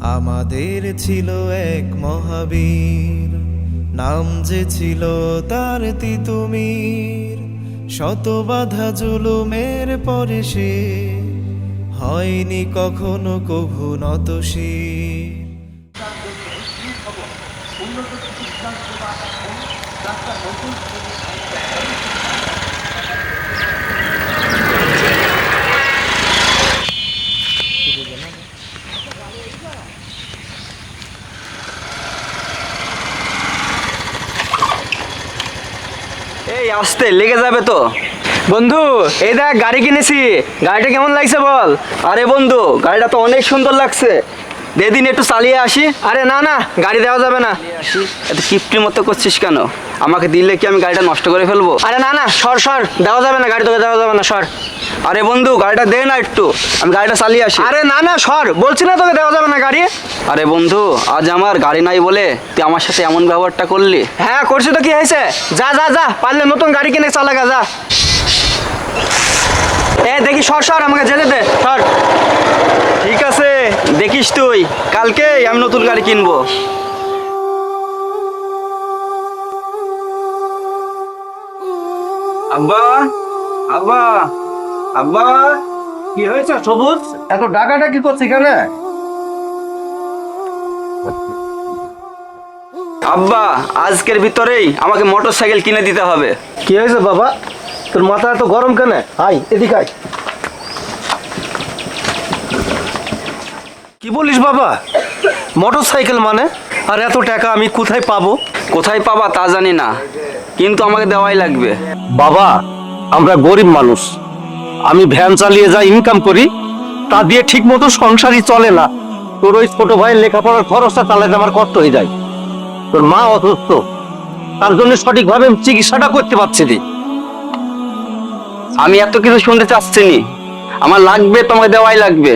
আমাদের ছিল এক মহাবীর। নাম যে ছিল তার তিতুমির। শত বাধা জুলুমের পরে সে হয়নি কখনো কভু নতশীর এই, আসতে, লেগে যাবে তো। বন্ধু, এই দেখ, গাড়ি কিনেছি। গাড়িটা কেমন লাগছে বল? আরে বন্ধু, গাড়িটা তো অনেক সুন্দর লাগছে। দেদিন একটু চালিয়ে আসি। আরে না না গাড়ি দেওয়া যাবে না। এত কিপটির মতো করছিস কেন? আমাকে দিলে কি আমি গাড়িটা নষ্ট করে ফেলব? আরে না না সর সর দেওয়া যাবে না গাড়ি তোকে দেওয়া যাবে না সর। আরে বন্ধু গাড়িটা দে না একটু। আমি গাড়িটা চালিয়ে আসি। আরে না না সর বলছি না তোকে দেওয়া যাবে না গাড়ি। আরে বন্ধু আজ আমার গাড়ি নাই বলে তুই আমার সাথে এমন ব্যবহারটা করলি? হ্যাঁ করছি তো কি হয়েছে? যা যা যা পারলে নতুন গাড়ি কিনে চালাগা যা। এ দেখি সর সর আমাকে যেতে দে সর। দেখিস তুই কালকে আমি নতুন গাড়ি কিনবো। আব্বা আব্বা আব্বা কি হয়েছে সবুজ? এত ডাকাডাকি করছে এখানে আব্বা আজকের ভিতরেই আমাকে মোটর সাইকেল কিনে দিতে হবে। কি হয়েছে বাবা? তোর মাথা এত গরম কেন? আই এদিকে আয়। কি বলিস বাবা? মোটর সাইকেল মানে? আর এত টাকা আমি কোথায় পাবো? কোথায় পাবা তা জানি না কিন্তু আমাকে দেওয়াই লাগবে। বাবা আমরা গরিব মানুষ। আমি ভ্যান চালিয়ে যা ইনকাম করি তা দিয়ে ঠিক মতো সংসারই চলে না। তোর ওই ছোট ভাইয়ের লেখাপড়ার খরচটা চালাতে আমার কষ্ট হয়ে যায়। তোর মা অসুস্থ। তার জন্য সঠিকভাবে চিকিৎসাটা করতে পারছি না। আমি এত কিছু শুনতে চাচ্ছি নি। আমার লাগবে তোমাকে দেওয়াই লাগবে।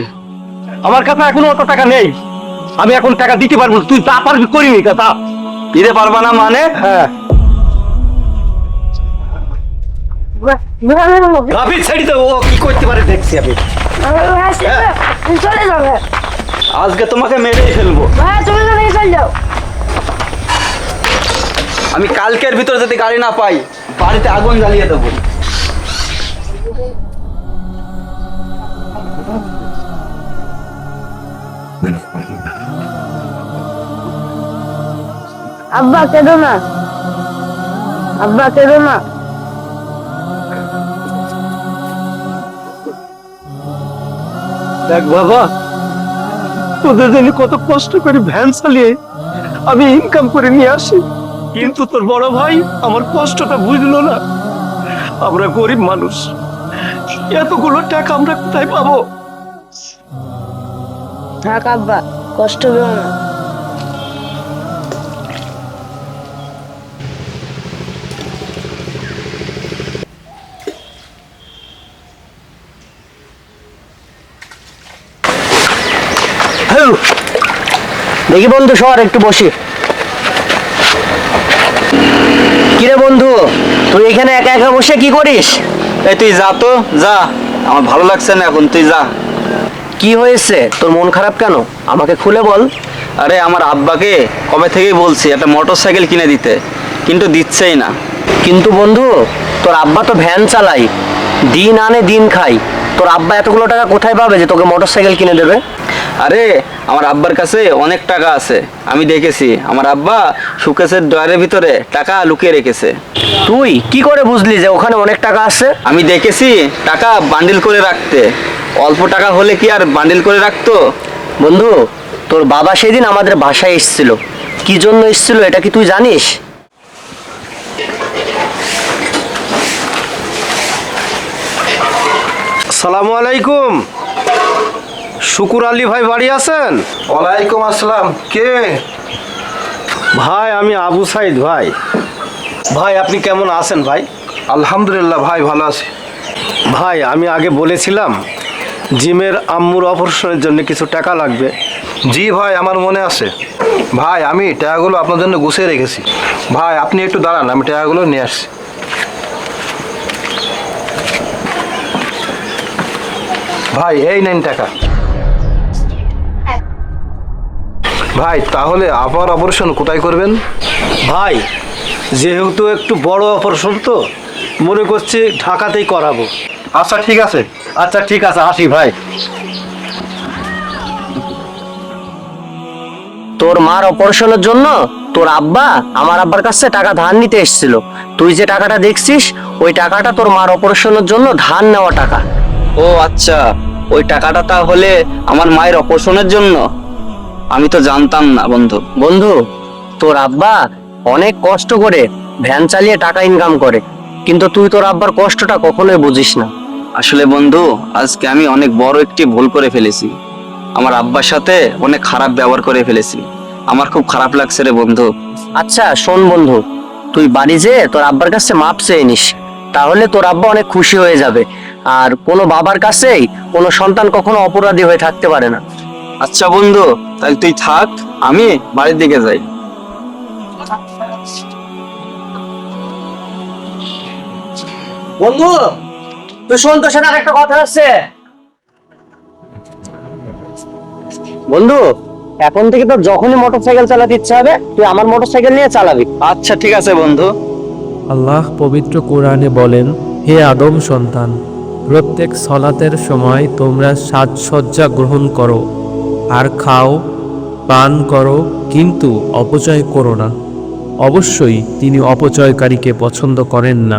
আমার কাছে এখনও অত টাকা নেই। আমি এখন টাকা দিতে পারব না। তুই তা পারবি করিনি তা দিতে পারবা না মানে? হ্যাঁ। ছেড়ে দেবো কি করতে পারে দেখছি আমি। চলে যাবে আজকে তোমাকে মেরেই ফেলব। ভাই তুমি তো নিয়ে চলে যাও আমি কালকের ভিতরে যদি গাড়ি না পাই বাড়িতে আগুন জ্বালিয়ে দেবো। আব্বা কেঁদো না। আব্বা কেঁদো না। দেখ বাবা তোদের জন্য কত কষ্ট করে ভ্যান চালিয়ে আমি ইনকাম করে নিয়ে আসি। কিন্তু তোর বড় ভাই আমার কষ্টটা বুঝলো না। আমরা গরিব মানুষ এতগুলো টাকা আমরা কোথায় পাবো? থাক আব্বা কষ্ট পেও না। দেখি বন্ধু সর একটু বসি। কিরে বন্ধু তুই এখানে একা একা বসে কি করিস? এই তুই যা তো যা। আমার ভালো লাগছে না এখন তুই যা। কি হয়েছে? তোর মন খারাপ কেন? আমাকে খুলে বল। আরে আমার আব্বাকে কবে থেকেই বলছি একটা মোটর সাইকেল কিনে দিতে। কিন্তু দিচ্ছেই না। কিন্তু বন্ধু তোর আব্বা তো ভ্যান চালাই। দিন আনে দিন খাই। তোর আব্বা এতগুলো টাকা কোথায় পাবে যে তোকে মোটর সাইকেল কিনে দেবে? আরে আমার আব্বার কাছে অনেক টাকা আছে। আমি দেখেছি আমার আব্বা সুকেশের ডয়ারের ভিতরে টাকা লুকিয়ে রেখেছে। তুই কি করে বুঝলি যে ওখানে অনেক টাকা আছে? আমি দেখেছি টাকা বান্ডিল করে রাখতে। অল্প টাকা হলে কি আর বান্ডেল করে রাখতো? বন্ধু তোর বাবা সেদিন আমাদের বাসায় এসেছিল। কি জন্য এসেছিল এটা কি তুই জানিস? সালামু আলাইকুম। শুকুর আলী ভাই বাড়ি আছেন? ওয়ালাইকুম আসসালাম। কে? ভাই আমি আবু সাইদ ভাই। ভাই আপনি কেমন আছেন ভাই? আলহামদুলিল্লাহ ভাই ভালো আছি। ভাই আমি আগে বলেছিলাম জিমের আম্মুর অপারেশনের জন্য কিছু টাকা লাগবে। জি ভাই, আমার মনে আছে। ভাই, আমি টাকাগুলো আপনার জন্য গুছিয়ে রেখেছি। ভাই, আপনি একটু দাঁড়ান, আমি টাকাগুলো নিয়ে আসছি। ভাই, এই নেন টাকা। ভাই, তাহলে আবার অপারেশন কোথায় করবেন? ভাই, যেহেতু একটু বড় অপারেশন তো, মনে করছি ঢাকাতেই করাবো। আচ্ছা ঠিক আছে। আচ্ছা ঠিক আছে আসি ভাই। তোর মার অপারেশনের জন্য তোর আব্বা আমার আব্বার কাছে টাকা ধার নিতে এসেছিল। তুই যে টাকাটা দেখছিস ওই টাকাটা তোর মার অপারেশনের জন্য ধার নেওয়া টাকা। ও আচ্ছা। ওই টাকাটা তাহলে আমার মায়ের অপারেশনের জন্য? আমি তো জানতাম না বন্ধু। বন্ধু তোর আব্বা অনেক কষ্ট করে ভ্যান চালিয়ে টাকা ইনকাম করে কিন্তু তুই তোর আব্বার কষ্টটা কখনোই বুঝিস না। আসলে বন্ধু আজকে আমি অনেক বড় একটি ভুল করে ফেলেছি। আমার আব্বার সাথে অনেক খারাপ ব্যবহার করে ফেলেছি। আমার খুব খারাপ লাগছে রে বন্ধু। আচ্ছা শোন বন্ধু তুই বাড়ি যেয়ে তোর আব্বার কাছে মাপ চেয়ে নিস তাহলে তোর আব্বা অনেক খুশি হয়ে যাবে। আর কোনো বাবার কাছেই কোনো সন্তান কখনো অপরাধী হয়ে থাকতে পারে না। আচ্ছা বন্ধু তাহলে তুই থাক আমি বাড়ির দিকে যাই। বন্ধু তুই শোন তোর সাথে একটা কথা আছে। বন্ধু এখন থেকে তোর যখনই মোটরসাইকেল চালাতে ইচ্ছা হবে তুই আমার মোটরসাইকেল নিয়ে চালাবি। আচ্ছা ঠিক আছে বন্ধু। আল্লাহ পবিত্র কোরআনে বলেন হে আদম সন্তান প্রত্যেক সলাতের সময় তোমরা সাজসজ্জা গ্রহণ করো আর খাও পান করো কিন্তু অপচয় করো না। অবশ্যই তিনি অপচয়কারীকে পছন্দ করেন না।